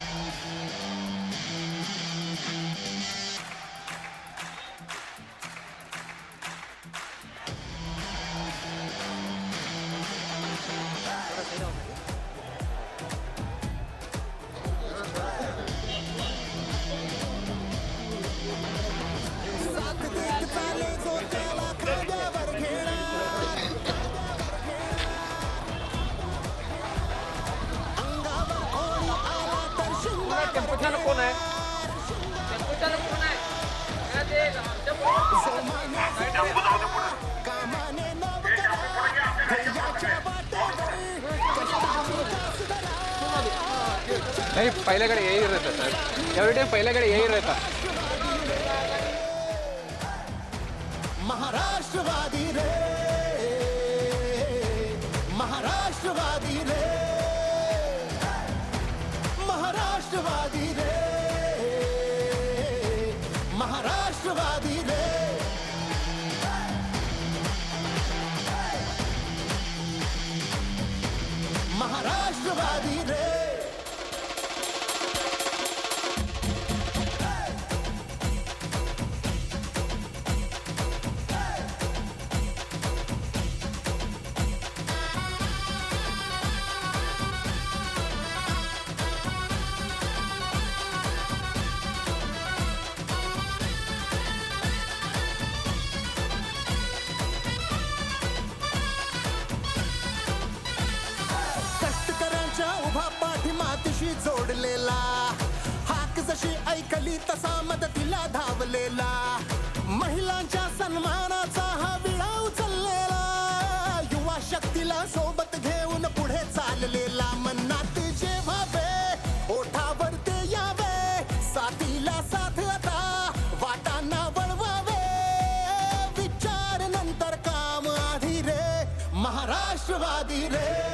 Mm-hmm. Tempo कोण आहे tempo चालक कोण आहे हा, ते टेम्पो- नहीं पहले गाड़ी सर टाइम पहिल्याकडे येईल यही महाराष्ट्रवादी रे महाराष्ट्रवादी रे. महाराष्ट्रवादी मातीशी जोडलेला. हाक जशी ऐकली तसा मदतीला धावलेला. महिलांच्या सन्मानाचा हा विळा उचललेला युवा शक्तीला सोबत घेऊन पुढे चाललेला. मनात जे व्हावे ओठावर ते यावे. साथीला साथ आता वाटांना वळवावे. विचार नंतर काम आधी रे महाराष्ट्रवादी रे.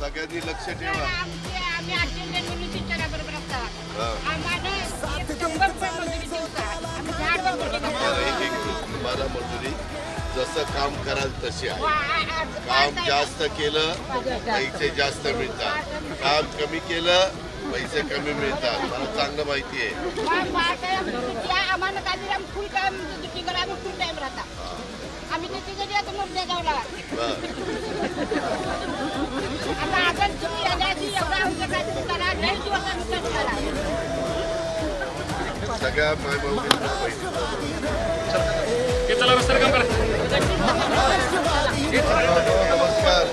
सगळ्यांनी लक्ष ठेवा. आम्ही म्हणून तुम्हाला मजुरी जसं काम कराल तशी आहे. काम जास्त केलं पैसे जास्त मिळतात. काम कमी केलं पैसे कमी मिळतात. मला चांगलं माहिती आहे. सगळ्या माय बहिणींना चला रस्त्याला काम करा नमस्कार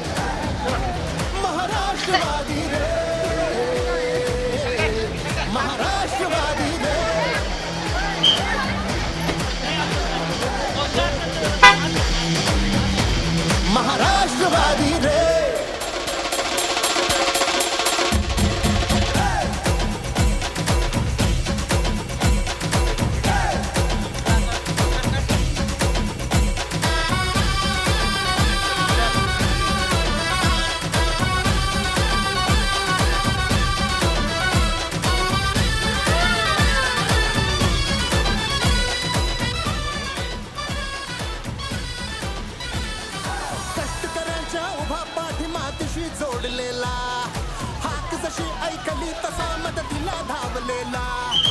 कष्टकऱ्यांच्या उभा पाठीमातीशी जोडलेला. हाक जशी ऐकली तसा मदतीला धावलेला.